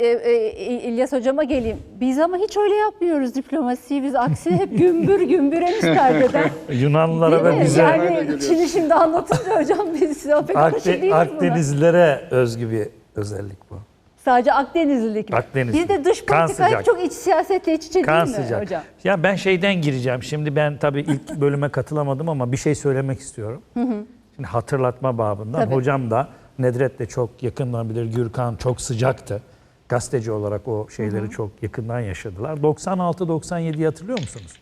e, e, İlyas hocama geleyim. Biz ama hiç öyle yapmıyoruz diplomasiyi. Biz aksine hep gümbür gümbür en üst perdeden. Yunanlılara Değil ve mi? bize Yani Çin'i şimdi anlatınca hocam biz size pek alışık Akde- değiliz buna. Akdenizlilere özgü bir özellik bu. Sadece Akdenizlilik? Akdenizli. Bizde dış Kan politika hep sıcak. çok iç siyasetle iç içe Kan değil mi sıcak. hocam? Ya ben şeyden gireceğim. Şimdi ben tabii ilk bölüme katılamadım ama bir şey söylemek istiyorum. Şimdi hatırlatma babından. Tabii. Hocam da Nedret de çok yakından bilir. Gürkan çok sıcaktı. Gazeteci olarak o şeyleri çok yakından yaşadılar. 96-97'yi hatırlıyor musunuz?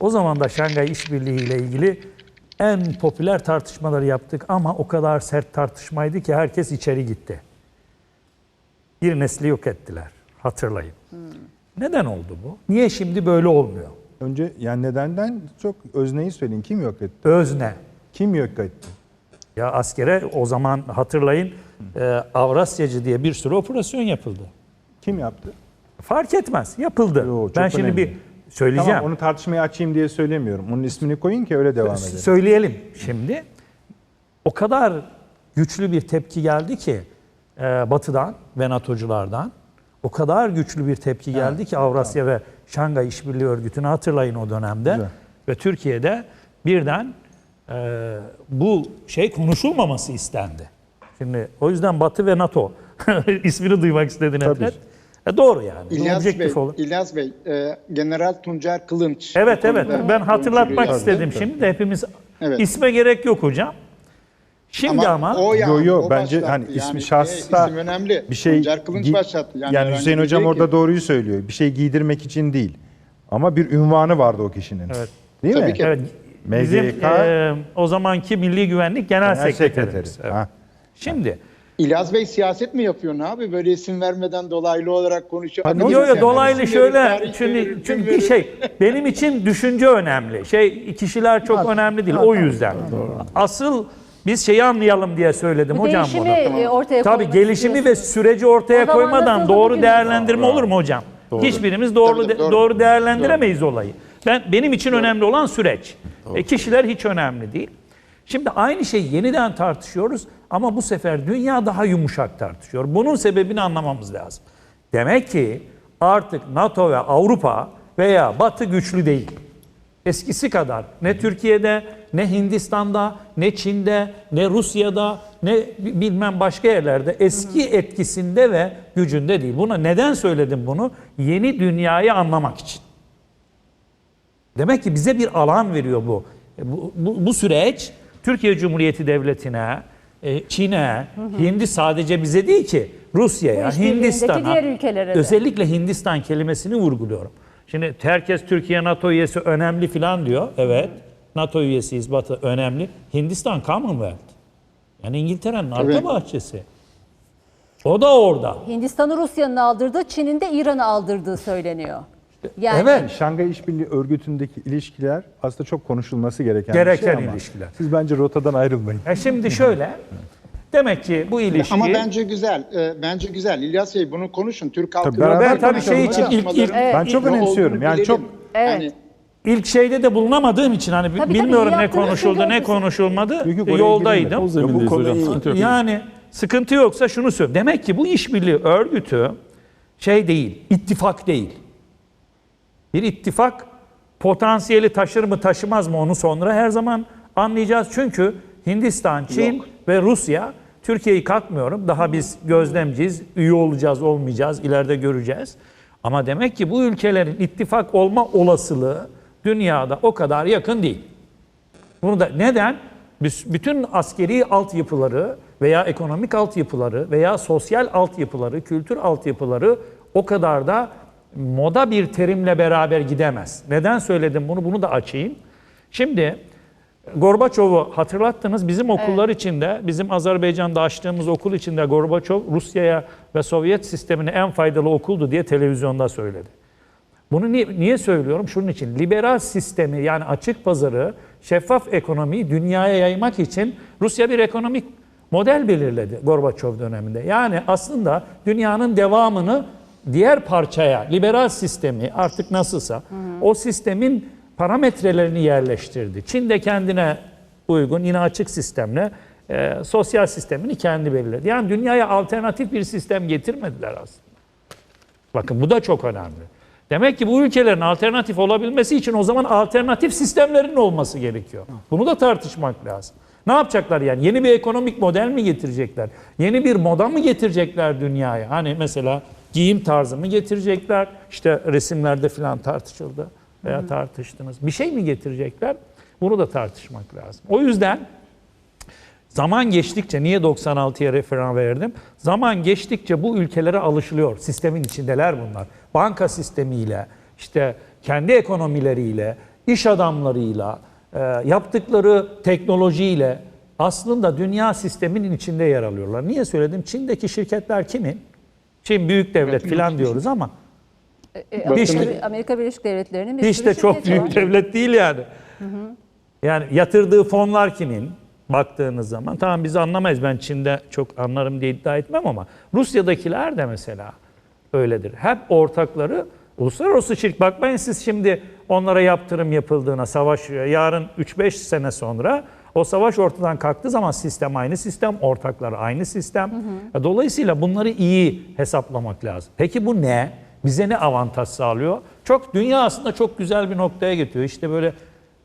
O zaman da Şangay İşbirliği ile ilgili en popüler tartışmaları yaptık ama o kadar sert tartışmaydı ki herkes içeri gitti. Bir nesli yok ettiler. Hatırlayın. Neden oldu bu? Niye şimdi böyle olmuyor? Önce yani nedenden çok özneyi söyleyin. Kim yok etti? Özne. Kim yok etti? Ya askere o zaman hatırlayın e, Avrasyacı diye bir sürü operasyon yapıldı. Kim yaptı? Fark etmez. Yapıldı. Yo, ben şimdi önemli. bir söyleyeceğim. Tamam onu tartışmayı açayım diye söylemiyorum. Onun ismini koyun ki öyle devam edelim. Söyleyelim şimdi. O kadar güçlü bir tepki geldi ki e, Batı'dan ve NATO'culardan. O kadar güçlü bir tepki geldi ki Avrasya ve Şangay İşbirliği Örgütü'nü hatırlayın o dönemde. Güzel. Ve Türkiye'de birden e, bu şey konuşulmaması istendi. Şimdi o yüzden Batı ve NATO ismini duymak istedi Tabii. E, doğru yani. İlyas Objektif Bey, olun. İlyas Bey, e, General Tuncer Kılınç. Evet evet ben hatırlatmak istedim yaptı. şimdi de hepimiz Evet. isme gerek yok hocam. Şimdi ama, o yani, Yo, yo, o bence hani ismi Yani, şahsa e, isim önemli. bir şey Tuncer Kılınç gi- başlattı. Yani, herhangi Hüseyin hocam şey orada ki. doğruyu söylüyor. Bir şey giydirmek için değil. Ama bir ünvanı vardı o kişinin. Evet. Değil Tabii mi? ki. evet, MGK bizim e, o zamanki Milli Güvenlik Genel, Genel Sekreterimiz. sekreteri. Evet. Ha. Şimdi İlyas Bey siyaset mi yapıyor ne abi? Böyle isim vermeden dolaylı olarak konuşuyor. Ha, yo yani dolaylı şöyle çünkü, çünkü verir. şey benim için düşünce önemli. Şey kişiler çok önemli değil o yüzden. Asıl biz şeyi anlayalım diye söyledim Bu hocam bunu. e, ortaya Tabii gelişimi ve süreci ortaya koymadan doğru değerlendirme olur mu hocam? Hiçbirimiz doğru Tabii, de- doğru. doğru değerlendiremeyiz olayı. Ben benim için önemli olan süreç. E, kişiler hiç önemli değil. Şimdi aynı şeyi yeniden tartışıyoruz ama bu sefer dünya daha yumuşak tartışıyor. Bunun sebebini anlamamız lazım. Demek ki artık NATO ve Avrupa veya Batı güçlü değil. Eskisi kadar ne Türkiye'de, ne Hindistan'da, ne Çin'de, ne Rusya'da, ne bilmem başka yerlerde eski etkisinde ve gücünde değil. Buna neden söyledim bunu? Yeni dünyayı anlamak için. Demek ki bize bir alan veriyor bu. E, Bu, bu, bu süreç Türkiye Cumhuriyeti Devleti'ne, e, Çin'e, Hindi sadece bize değil ki Rusya'ya, Hindistan'a, diğer ülkelere de. özellikle Hindistan kelimesini vurguluyorum. Şimdi herkes Türkiye NATO üyesi önemli filan diyor. Evet. NATO üyesiyiz Batı önemli. Hindistan Commonwealth. Yani İngiltere'nin arka Tabii. bahçesi. O da orada. Hindistan'ı Rusya'nın aldırdığı, Çin'in de İran'ı aldırdığı söyleniyor. Yani Evet. Şangay İşbirliği Örgütü'ndeki ilişkiler aslında çok konuşulması gereken, Gereken bir şey ama ilişkiler. Siz bence rotadan ayrılmayın. E şimdi şöyle. Demek ki bu ilişki... Ama bence güzel. e, bence güzel. İlyas Bey bunu konuşun. Türk halkı. Tabii, beraber Ben tabii şey için ilk- ilk- Ben çok Ne önemsiyorum. Yani çok Evet. Yani İlk şeyde de bulunamadığım için hani tabii, bilmiyorum iyi ne konuşuldu ne konuşulmadı Yok, E, yoldaydım. O zemindeyiz hocam. Sıkıntı yok. Yani sıkıntı yoksa şunu söyleyeyim. Demek ki bu işbirliği örgütü şey değil, ittifak değil. Bir ittifak potansiyeli taşır mı taşımaz mı onu sonra her zaman anlayacağız. Çünkü Hindistan, Çin Yok. ve Rusya Türkiye'yi katmıyorum. Daha biz gözlemciyiz. Üye olacağız, olmayacağız. ileride göreceğiz. Ama demek ki bu ülkelerin ittifak olma olasılığı dünyada o kadar yakın değil. Bunu da neden? Biz bütün askeri altyapıları veya ekonomik altyapıları veya sosyal altyapıları, kültür altyapıları o kadar da moda bir terimle beraber gidemez. Neden söyledim bunu? Bunu da açayım. Şimdi Gorbaçov'u hatırlattınız. Bizim okullar içinde, bizim Azerbaycan'da açtığımız okul içinde Gorbaçov Rusya'ya ve Sovyet sistemine en faydalı okuldu diye televizyonda söyledi. Bunu niye, niye söylüyorum? Şunun için liberal sistemi yani açık pazarı, şeffaf ekonomiyi dünyaya yaymak için Rusya bir ekonomik model belirledi Gorbaçov döneminde. Yani aslında dünyanın devamını diğer parçaya, liberal sistemi artık nasılsa o sistemin parametrelerini yerleştirdi. Çin de kendine uygun yine açık sistemle e, sosyal sistemini kendi belirledi. Yani dünyaya alternatif bir sistem getirmediler aslında. Bakın bu da çok önemli. Demek ki bu ülkelerin alternatif olabilmesi için o zaman alternatif sistemlerin olması gerekiyor. Bunu da tartışmak lazım. Ne yapacaklar yani? Yeni bir ekonomik model mi getirecekler? Yeni bir moda mı getirecekler dünyaya? Hani mesela giyim tarzı mı getirecekler? İşte resimlerde falan tartışıldı veya tartıştınız. Bir şey mi getirecekler? Bunu da tartışmak lazım. O yüzden Zaman geçtikçe niye 96'ya referan verdim? Zaman geçtikçe bu ülkelere alışılıyor. Sistemin içindeler bunlar. Banka sistemiyle, işte kendi ekonomileriyle, iş adamlarıyla, e, yaptıkları teknolojiyle aslında dünya sisteminin içinde yer alıyorlar. Niye söyledim? Çin'deki şirketler kimin? Çin büyük devlet falan diyoruz ama E, Bakın- Amerika, Amerika Birleşik Devletleri'nin bir hiç sürü de çok şirketi büyük var. devlet değil yani. Yani yatırdığı fonlar kimin? Baktığınız zaman tamam biz anlamayız. Ben Çin'de çok anlarım diye iddia etmem ama Rusya'dakiler de mesela öyledir. Hep ortakları uluslararası şirket. Bakmayın siz şimdi onlara yaptırım yapıldığına savaş yarın 3-5 sene sonra o savaş ortadan kalktığı zaman sistem aynı sistem, ortaklar aynı sistem. Dolayısıyla bunları iyi hesaplamak lazım. Peki bu ne? Bize ne avantaj sağlıyor? Çok dünya aslında çok güzel bir noktaya getiriyor. İşte böyle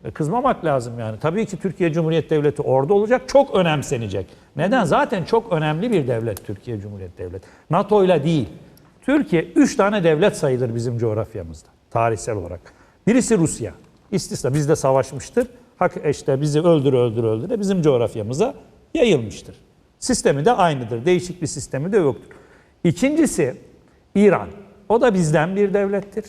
e, kızmamak lazım yani. Tabii ki Türkiye Cumhuriyeti Devleti orada olacak, çok önemsenecek. Neden? Zaten çok önemli bir devlet Türkiye Cumhuriyeti Devleti. NATO ile değil. Türkiye üç tane devlet sayılır bizim coğrafyamızda tarihsel olarak. Birisi Rusya. İstisna bizde savaşmıştır. Hak işte bizi öldür öldür öldüre bizim coğrafyamıza yayılmıştır. Sistemi de aynıdır. Değişik bir sistemi de yoktur. İkincisi İran. O da bizden bir devlettir.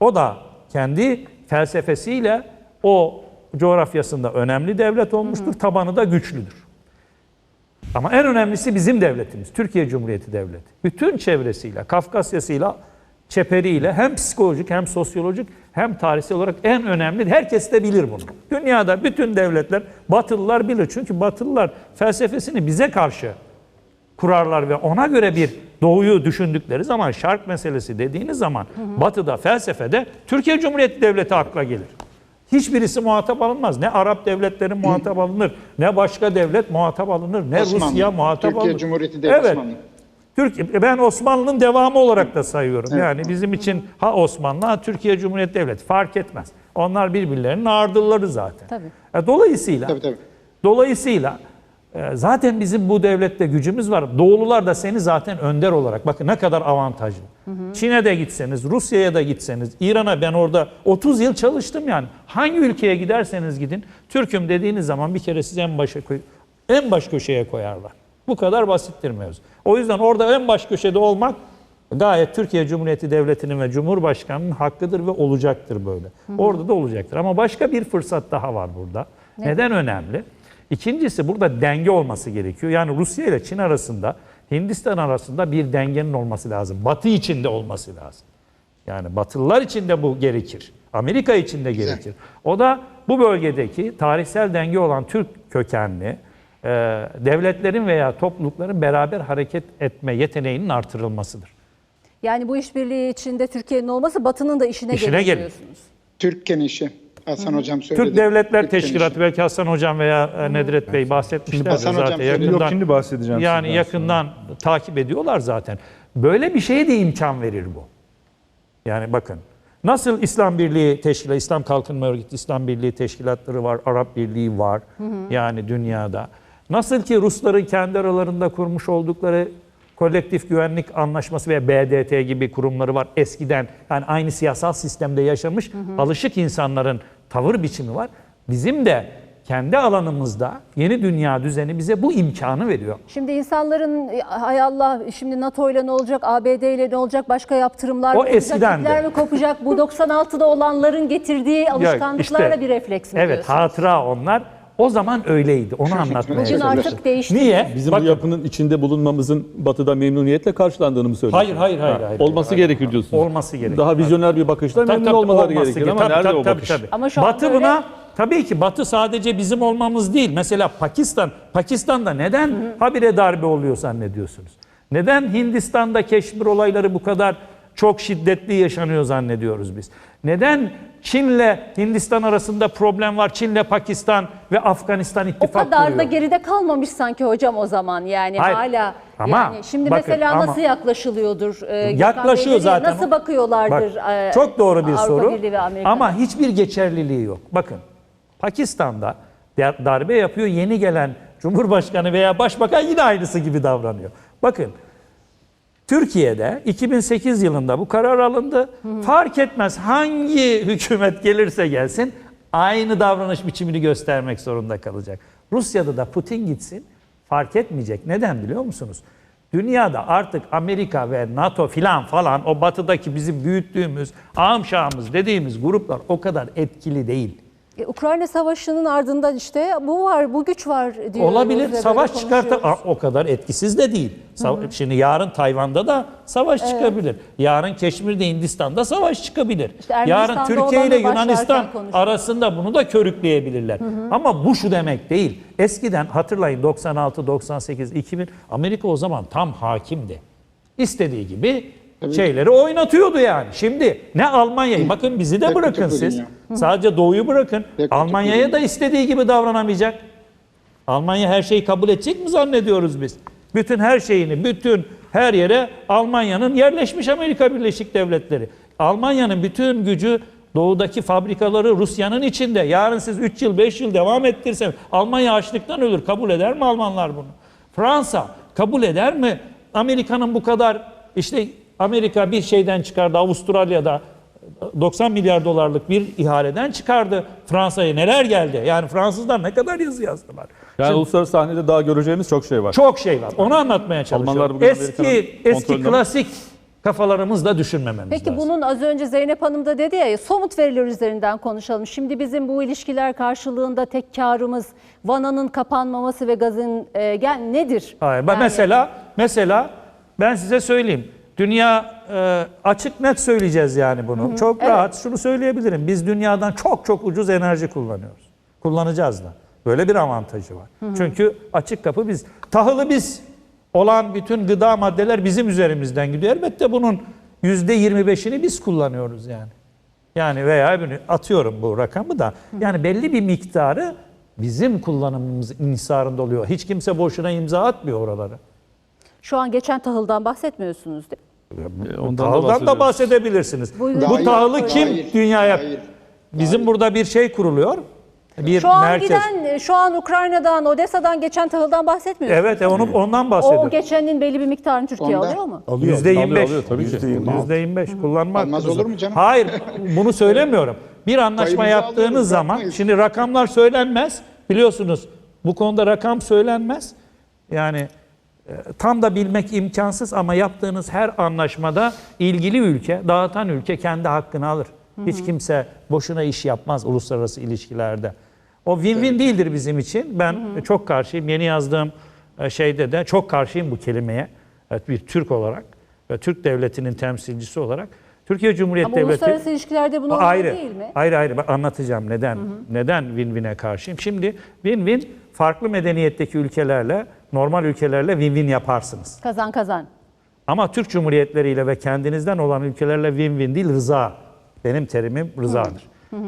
O da kendi felsefesiyle o coğrafyasında önemli devlet olmuştur. Tabanı da güçlüdür. Ama en önemlisi bizim devletimiz. Türkiye Cumhuriyeti Devleti. Bütün çevresiyle, Kafkasya'sıyla, çeperiyle hem psikolojik hem sosyolojik hem tarihsel olarak en önemli. Herkes de bilir bunu. Dünyada bütün devletler, Batılılar bilir. Çünkü Batılılar felsefesini bize karşı kurarlar ve ona göre bir doğuyu düşündükleri zaman şark meselesi dediğiniz zaman batıda felsefede Türkiye Cumhuriyeti Devleti akla gelir. Hiçbirisi muhatap alınmaz. Ne Arap devletleri muhatap alınır, ne başka devlet muhatap alınır, ne Osmanlı. Rusya muhatap Türkiye alınır. Cumhuriyeti Devleti evet. Osmanlı. Türkiye, ben Osmanlı'nın devamı olarak da sayıyorum. Yani bizim için ha Osmanlı ha Türkiye Cumhuriyeti Devleti fark etmez. Onlar birbirlerinin ardılları zaten. Tabii. E, Dolayısıyla Tabii tabii. Dolayısıyla e, zaten bizim bu devlette gücümüz var. Doğulular da seni zaten önder olarak bakın ne kadar avantajlı. Çin'e de gitseniz, Rusya'ya da gitseniz, İran'a ben orada 30 yıl çalıştım yani. Hangi ülkeye giderseniz gidin, Türk'üm dediğiniz zaman bir kere sizi en başa en baş köşeye koyarlar. Bu kadar basittir mevzu. O yüzden orada en baş köşede olmak gayet Türkiye Cumhuriyeti Devleti'nin ve Cumhurbaşkanı'nın hakkıdır ve olacaktır böyle. Orada da olacaktır. Ama başka bir fırsat daha var burada. Neden önemli? İkincisi burada denge olması gerekiyor. Yani Rusya ile Çin arasında, Hindistan arasında bir dengenin olması lazım. Batı içinde olması lazım. Yani Batılılar için de bu gerekir. Amerika için de gerekir. O da bu bölgedeki tarihsel denge olan Türk kökenli e, devletlerin veya toplulukların beraber hareket etme yeteneğinin artırılmasıdır. Yani bu işbirliği içinde Türkiye'nin olması Batı'nın da işine, İşine gelir diyorsunuz. Türkken işi. Hasan Hocam söyledi. Türk Devletler Türkken Teşkilatı işi. belki Hasan Hocam veya e, Nedret Bey Hocam zaten söyledi. yakından. Yok şimdi bahsedeceğim. Yani yakından takip ediyorlar zaten. Böyle bir şeye de imkan verir bu. Yani bakın nasıl İslam Birliği Teşkilatı, İslam Kalkınma Örgütü, İslam Birliği Teşkilatları var, Arap Birliği var yani dünyada. Nasıl ki Rusların kendi aralarında kurmuş oldukları kolektif güvenlik anlaşması ve BDT gibi kurumları var eskiden. Yani aynı siyasal sistemde yaşamış alışık insanların tavır biçimi var. Bizim de kendi alanımızda yeni dünya düzeni bize bu imkanı veriyor. Şimdi insanların hay Allah şimdi NATO ile ne olacak, ABD ile ne olacak, başka yaptırımlar mı O olacak, eskiden de. ipler mi kopacak? Bu 96'da olanların getirdiği alışkanlıklarla işte, bir refleks mi Evet diyorsunuz? hatıra onlar. O zaman öyleydi. Onu anlatmaya Bugün çalışıyorum. artık değişti. Niye? Bizim Bakın, bu yapının içinde bulunmamızın batıda memnuniyetle karşılandığını mı söylüyorsun? Hayır hayır hayır. hayır Olması hayır. gerekir diyorsunuz. Olması gerekir. Daha vizyoner bir bakışla Tabii, memnun tabii, olmaları gerekir gerekir. ama Tabii, nerede tabii, o tabii, bakış? tabii. Ama şu Batı böyle- buna tabii ki Batı sadece bizim olmamız değil. Mesela Pakistan, Pakistan'da neden habire darbe oluyor zannediyorsunuz? Neden Hindistan'da Keşmir olayları bu kadar çok şiddetli yaşanıyor zannediyoruz biz? Neden Çin'le Hindistan arasında problem var? Çin'le Pakistan ve Afganistan O ittifak kadar da kuruyor. geride kalmamış sanki hocam o zaman yani Hayır, hala ama yani şimdi bakın, mesela ama- nasıl yaklaşılıyordur? Gökhan Yaklaşıyor Bey dedi ya, zaten. Nasıl bakıyorlardır? Bak, e, çok doğru bir Avrupa soru. Birliği ve Amerika? Ama hiçbir geçerliliği yok. Bakın Pakistan'da dar- darbe yapıyor yeni gelen Cumhurbaşkanı veya Başbakan yine aynısı gibi davranıyor. Bakın Türkiye'de 2008 yılında bu karar alındı. Fark etmez hangi hükümet gelirse gelsin aynı davranış biçimini göstermek zorunda kalacak. Rusya'da da Putin gitsin fark etmeyecek. Neden biliyor musunuz? Dünyada artık Amerika ve NATO filan falan o batıdaki bizim büyüttüğümüz ağım şahımız dediğimiz gruplar o kadar etkili değil. E, Ukrayna Savaşı'nın ardından işte bu var, bu güç var diyoruz. Olabilir. Savaş çıkartır. O kadar etkisiz de değil. Sava- Şimdi yarın Tayvan'da da savaş çıkabilir. Yarın Keşmir'de Hindistan'da savaş çıkabilir. İşte yarın Türkiye ile Yunanistan arasında bunu da körükleyebilirler. Ama bu şu demek değil. Eskiden hatırlayın 96, 98, 2000 Amerika o zaman tam hakimdi. İstediği gibi şeyleri oynatıyordu yani. Şimdi ne Almanya'yı bakın bizi de bırakın siz. Sadece doğuyu bırakın. Almanya'ya da istediği gibi davranamayacak. Almanya her şeyi kabul edecek mi zannediyoruz biz? Bütün her şeyini, bütün her yere Almanya'nın yerleşmiş Amerika Birleşik Devletleri. Almanya'nın bütün gücü doğudaki fabrikaları Rusya'nın içinde. Yarın siz 3 yıl 5 yıl devam ettirseniz Almanya açlıktan ölür. Kabul eder mi Almanlar bunu? Fransa kabul eder mi? Amerika'nın bu kadar işte Amerika bir şeyden çıkardı Avustralya'da 90 milyar dolarlık bir ihaleden çıkardı. Fransa'ya neler geldi? Yani Fransızlar ne kadar yazı yazdılar. Yani uluslararası sahnede daha göreceğimiz çok şey var. Çok şey var. Onu anlatmaya çalışıyorum. Eski eski klasik kafalarımızla düşünmememiz Peki lazım. bunun az önce Zeynep Hanım da dedi ya somut veriler üzerinden konuşalım. Şimdi bizim bu ilişkiler karşılığında tek karımız vananın kapanmaması ve gazın e, gel nedir? Hayır, ben Yani- mesela mesela ben size söyleyeyim. Dünya e, açık net söyleyeceğiz yani bunu. Çok rahat şunu söyleyebilirim. Biz dünyadan çok çok ucuz enerji kullanıyoruz. Kullanacağız da. Böyle bir avantajı var. Çünkü açık kapı biz. Tahılı biz olan bütün gıda maddeler bizim üzerimizden gidiyor. Elbette bunun %25'ini biz kullanıyoruz yani. Yani veya atıyorum bu rakamı da. Yani belli bir miktarı bizim kullanımımız inhisarında oluyor. Hiç kimse boşuna imza atmıyor oraları. Şu an geçen tahıldan bahsetmiyorsunuz değil mi? E, Ondan Tahıldan da bahsediyoruz. bahsedebilirsiniz. Buyurun. Bu Hayır, tahılı kim hayır, dünyaya? hayır. Bizim burada bir şey kuruluyor. Bir Şu an merkez. giden, şu an Ukrayna'dan, Odessa'dan geçen tahıldan bahsetmiyorsunuz. Evet, e, onu, ondan O bahsediyorum. geçenin belli bir miktarını Türkiye Ondan- alıyor mu? Yüzde yirmi beş. Alıyor, alıyor. Yüzde yirmi beş kullanma Almaz olur mu canım? Hayır, bunu söylemiyorum. Bir anlaşma Payımızı yaptığınız alıyoruz, zaman, bırakmayız. şimdi rakamlar söylenmez. Biliyorsunuz bu konuda rakam söylenmez. Yani tam da bilmek imkansız ama yaptığınız her anlaşmada ilgili ülke, dağıtan ülke kendi hakkını alır. Hiç kimse boşuna iş yapmaz uluslararası ilişkilerde. O win-win değildir bizim için. Ben çok karşıyım. Yeni yazdığım e, şeyde de çok karşıyım bu kelimeye. Evet, bir Türk olarak ve Türk devletinin temsilcisi olarak. Türkiye Cumhuriyeti Ama Devleti uluslararası ilişkilerde bu o normal ayrı. değil mi? Ayrı ayrı. Bak anlatacağım neden. Neden win-win'e karşıyım? Şimdi win-win farklı medeniyetteki ülkelerle, normal ülkelerle win-win yaparsınız. Kazan kazan. Ama Türk Cumhuriyetleriyle ve kendinizden olan ülkelerle win-win değil rıza. Benim terimim rızadır.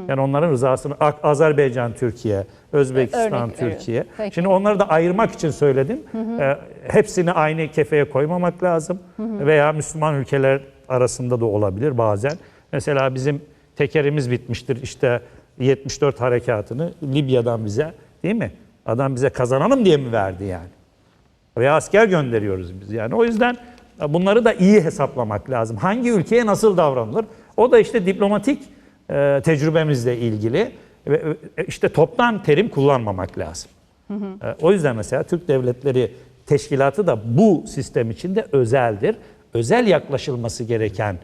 Yani onların rızasını Azerbaycan, Türkiye, Özbekistan, Örnek. Türkiye. Peki. Şimdi onları da ayırmak için söyledim. Ee, hepsini aynı kefeye koymamak lazım. Veya Müslüman ülkeler arasında da olabilir bazen. Mesela bizim tekerimiz bitmiştir işte 74 harekatını Libya'dan bize değil mi? Adam bize kazanalım diye mi verdi yani? Veya asker gönderiyoruz biz yani. O yüzden bunları da iyi hesaplamak lazım. Hangi ülkeye nasıl davranılır? O da işte diplomatik e, tecrübemizle ilgili. Ve e, işte toptan terim kullanmamak lazım. E, o yüzden mesela Türk Devletleri Teşkilatı da bu sistem içinde özeldir. Özel yaklaşılması gereken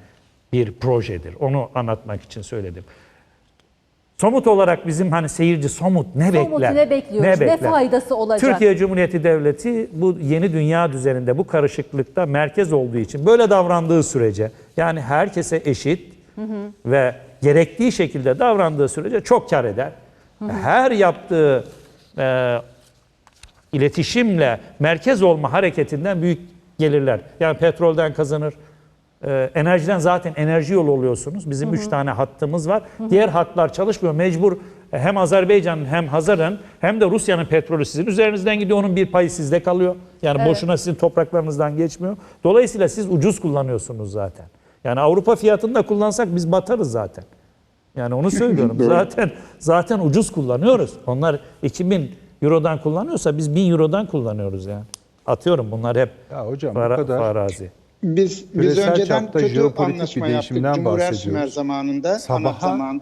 bir projedir. Onu anlatmak için söyledim. Somut olarak bizim hani seyirci somut ne Somut bekler? ne bekliyoruz? Ne bekler? faydası olacak? Türkiye Cumhuriyeti Devleti bu yeni dünya düzeninde bu karışıklıkta merkez olduğu için böyle davrandığı sürece yani herkese eşit ve gerektiği şekilde davrandığı sürece çok kar eder. Her yaptığı e, iletişimle merkez olma hareketinden büyük gelirler. Yani petrolden kazanır, Ee, enerjiden zaten enerji yolu oluyorsunuz. Bizim üç tane hattımız var. Diğer hatlar çalışmıyor. Mecbur e, hem Azerbaycan'ın hem Hazar'ın hem de Rusya'nın petrolü sizin üzerinizden gidiyor. Onun bir payı sizde kalıyor. Yani boşuna sizin topraklarınızdan geçmiyor. Dolayısıyla siz ucuz kullanıyorsunuz zaten. Yani Avrupa fiyatında kullansak biz batarız zaten. Yani onu söylüyorum. zaten zaten ucuz kullanıyoruz. Onlar 2000 Euro'dan kullanıyorsa biz 1000 Euro'dan kullanıyoruz yani. Atıyorum bunlar hep Ya hocam bu fara- kadar farazi. Biz biz Küresel önceden çapta kötü jeopolitik bir anlaşma yaptık. değişimden Cumhur bahsediyoruz. Ersomer zamanında, Sabaha- zamanında.